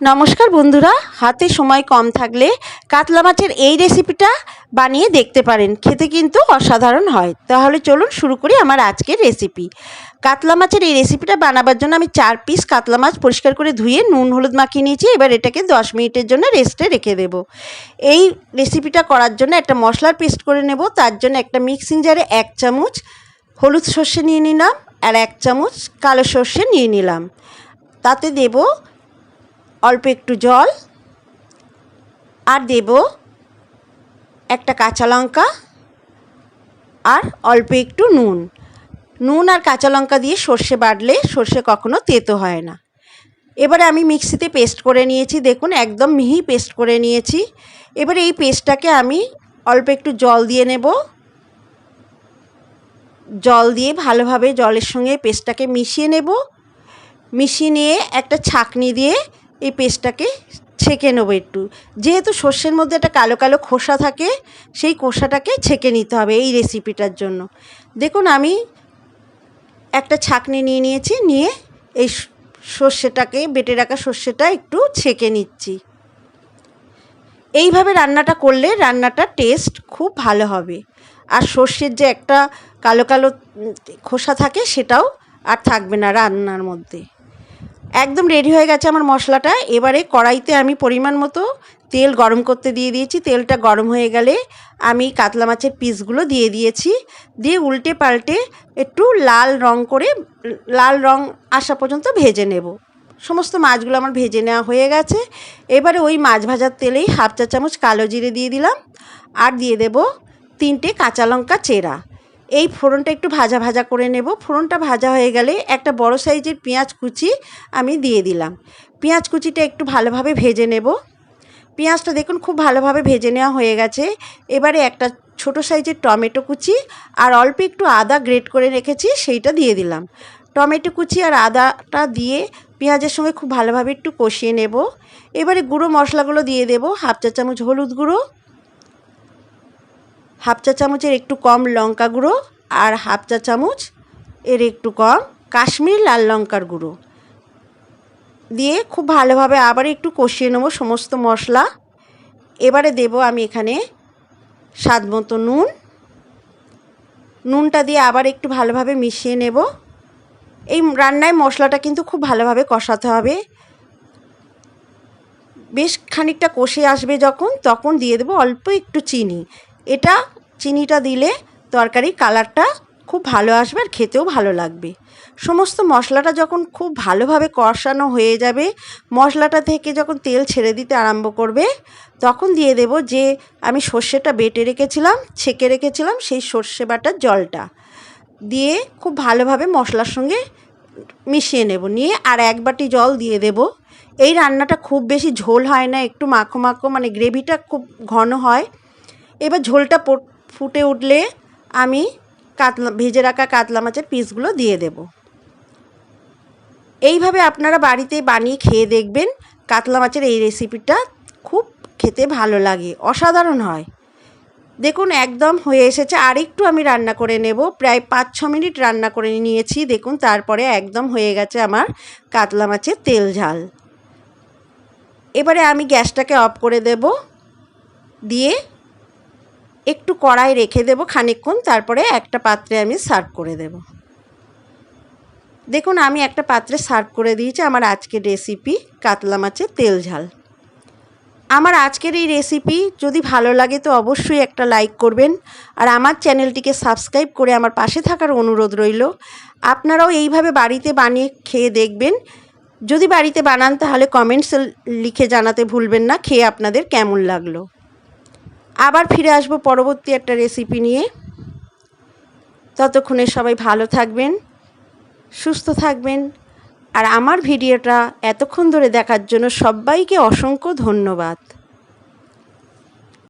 নমস্কার বন্ধুরা, হাতে সময় কম থাকলে কাতলা মাছের এই রেসিপিটা বানিয়ে দেখতে পারেন। খেতে কিন্তু অসাধারণ হয়। তাহলে চলুন শুরু করি আমার আজকের রেসিপি কাতলা মাছের এই রেসিপিটা বানাবার জন্য আমি চার পিস কাতলা মাছ পরিষ্কার করে ধুয়ে নুন, হলুদ মাখিয়ে নিয়েছি। এবার এটাকে দশ মিনিটের জন্য রেস্টে রেখে দেব। এই রেসিপিটা করার জন্য একটা মশলার পেস্ট করে নেব। তার জন্য একটা মিক্সিং জারে এক চামচ হলুদ সর্ষে নিয়ে নিলাম আর এক চামচ কালো সর্ষে নিয়ে নিলাম। তাতে দেবো অল্প একটু জল আর দেব একটা কাঁচা লঙ্কা আর অল্প একটু নুন। নুন আর কাঁচা লঙ্কা দিয়ে সর্ষে বাটলে সর্ষে কখনো তেতো হয় না। এবারে আমি মিক্সিতে পেস্ট করে নিয়েছি, দেখুন একদম মিহি পেস্ট করে নিয়েছি। এবারে এই পেস্টটাকে আমি অল্প একটু জল দিয়ে নেব। জল দিয়ে ভালোভাবে জলের সঙ্গে পেস্টটাকে মিশিয়ে নেব। মিশিয়ে নিয়ে একটা ছাকনি দিয়ে এই পেস্টটাকে ছেঁকে নেব একটু। যেহেতু সর্ষের মধ্যে একটা কালো কালো খোসা থাকে, সেই খোসাটাকে ছেঁকে নিতে হবে এই রেসিপিটার জন্য। দেখুন, আমি একটা ছাকনি নিয়ে নিয়েছি, নিয়ে এই সর্ষেটাকে, বেটে রাখা সর্ষেটা একটু ছেঁকে নিচ্ছি। এইভাবে রান্নাটা করলে রান্নাটার টেস্ট খুব ভালো হবে। আর সর্ষের যে একটা কালো কালো খোসা থাকে, সেটাও আর থাকবে না রান্নার মধ্যে। একদম রেডি হয়ে গেছে আমার মশলাটা। এবারে কড়াইতে আমি পরিমাণ মতো তেল গরম করতে দিয়ে দিয়েছি। তেলটা গরম হয়ে গেলে আমি কাতলা মাছের পিসগুলো দিয়ে দিয়েছি। দিয়ে উল্টে পাল্টে একটু লাল রং করে, লাল রং আসা পর্যন্ত ভেজে নেব। সমস্ত মাছগুলো আমার ভেজে নেওয়া হয়ে গেছে। এবারে ওই মাছ ভাজার তেলেই হাফ চা চামচ কালো জিরে দিয়ে দিলাম। আর দিয়ে দেব তিনটে কাঁচা লঙ্কা চেরা। এই ফোড়নটা একটু ভাজা ভাজা করে নেব। ফোড়নটা ভাজা হয়ে গেলে একটা বড় সাইজের পেঁয়াজ কুচি আমি দিয়ে দিলাম। পেঁয়াজ কুচিটা একটু ভালোভাবে ভেজে নেব। পেঁয়াজটা দেখুন খুব ভালোভাবে ভেজে নেওয়া হয়ে গেছে। এবারে একটা ছোট সাইজের টমেটো কুচি আর অল্প একটু আদা গ্রেট করে রেখেছি, সেইটা দিয়ে দিলাম। টমেটো কুচি আর আদাটা দিয়ে পেঁয়াজের সঙ্গে খুব ভালোভাবে একটু কষিয়ে নেব। এবারে গুঁড়ো মশলাগুলো দিয়ে দেব, হাফ চা চামচ হলুদ গুঁড়ো হাফ চা চামচের একটু কম লঙ্কা গুঁড়ো আর হাফ চা চামচ এর একটু কম কাশ্মীর লাল লঙ্কার গুঁড়ো। দিয়ে খুব ভালোভাবে আবার একটু কষিয়ে নেব সমস্ত মশলা। এবারে দেব আমি এখানে স্বাদ মতো নুন। নুনটা দিয়ে আবার একটু ভালোভাবে মিশিয়ে নেব। এই রান্নায় মশলাটা কিন্তু খুব ভালোভাবে কষাতে হবে। বেশ খানিকটা কষে আসবে যখন, তখন দিয়ে দেবো অল্প একটু চিনি। এটা চিনিটা দিলে তরকারির কালারটা খুব ভালো আসবে আর খেতেও ভালো লাগবে। সমস্ত মশলাটা যখন খুব ভালোভাবে কষানো হয়ে যাবে, মশলাটা থেকে যখন তেল ছেড়ে দিতে আরম্ভ করবে, তখন দিয়ে দেব যে আমি সর্ষেটা বেটে রেখেছিলাম, ছেঁকে রেখেছিলাম সেই সর্ষে বাটার জলটা। দিয়ে খুব ভালোভাবে মশলার সঙ্গে মিশিয়ে নেব। নিয়ে আর এক বাটি জল দিয়ে দেব। এই রান্নাটা খুব বেশি ঝোল হয় না, একটু মাখো মাখো মানে গ্রেভিটা খুব ঘন হয়। এবার ঝোলটা ফুটে উঠলে আমি কাতলা ভেজে রাখা কাতলা মাছের পিসগুলো দিয়ে দেব। এইভাবে আপনারা বাড়িতে বানিয়ে খেয়ে দেখবেন কাতলা মাছের এই রেসিপিটা খুব খেতে ভালো লাগে, অসাধারণ হয়। দেখুন, একদম হয়ে এসেছে। আরেকটু আমি রান্না করে নেব। প্রায় পাঁচ ছ মিনিট রান্না করে নিয়েছি। দেখুন, তারপরে একদম হয়ে গেছে আমার কাতলা মাছের তেল ঝাল। এবারে আমি গ্যাসটাকে অফ করে দেব। দিয়ে একটু কড়াই রেখে দেবো খানিকক্ষণ, তারপরে একটা পাত্রে আমি সার্ভ করে দেব। দেখুন, আমি একটা পাত্রে সার্ভ করে দিয়েছি আমার আজকের রেসিপি, কাতলা মাছের তেল ঝাল। আমার আজকের এই রেসিপি যদি ভালো লাগে তো অবশ্যই একটা লাইক করবেন, আর আমার চ্যানেলটিকে সাবস্ক্রাইব করে আমার পাশে থাকার অনুরোধ রইল। আপনারাও এইভাবে বাড়িতে বানিয়ে খেয়ে দেখবেন। যদি বাড়িতে বানান তাহলে কমেন্টস লিখে জানাতে ভুলবেন না, খেয়ে আপনাদের কেমন লাগল। আবার ফিরে আসব পরবর্তী একটা রেসিপি নিয়ে। ততক্ষণে সবাই ভালো থাকবেন, সুস্থ থাকবেন। আর আমার ভিডিওটা এতক্ষণ ধরে দেখার জন্য সবাইকে অসংখ্য ধন্যবাদ।